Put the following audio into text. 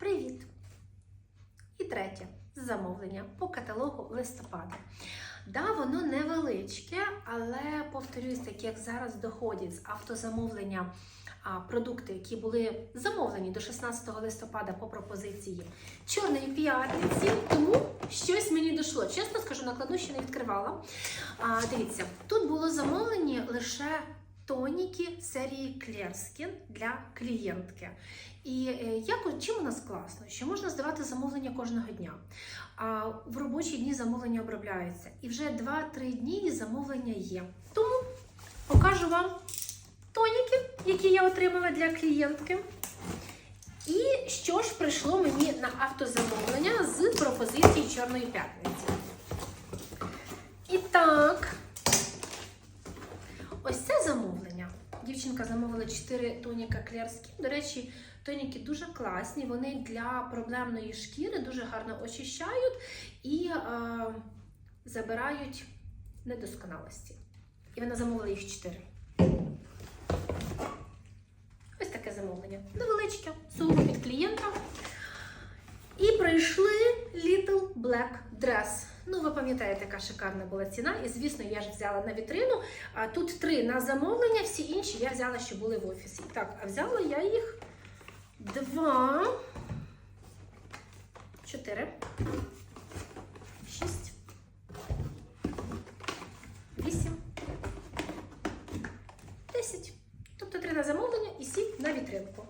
Привіт! І третє замовлення по каталогу листопада. Да, воно невеличке, але повторюсь, так як зараз доходять з автозамовлення а, продукти, які були замовлені до 16 листопада по пропозиції Чорної п'ятниці, тому щось мені дійшло. Чесно скажу, накладну ще не відкривала. А, дивіться, тут було замовлені лише тоніки серії Клерскін для клієнтки. І е, як чим у нас класно, що можна здавати замовлення кожного дня. А в робочі дні замовлення обробляються. І вже 2-3 дні замовлення є. Тому покажу вам тоніки, які я отримала для клієнтки. І що ж прийшло мені на автозамовлення з пропозиції Чорної п'ятниці. І так, Дівчинка замовила 4 тоніка Клерські. До речі, тоніки дуже класні. Вони для проблемної шкіри дуже гарно очищають і е, забирають недосконалості. І вона замовила їх 4. Ось таке замовлення. Невеличке, сугубо під клієнта. І прийшли Little Black Dress. Ну, ви пам'ятаєте, яка шикарна була ціна. І, звісно, я ж взяла на вітрину. А тут три на замовлення, всі інші я взяла, що були в офісі. Так, а взяла я їх два, чотири, шість, вісім, десять. Тобто три на замовлення і сім на вітринку.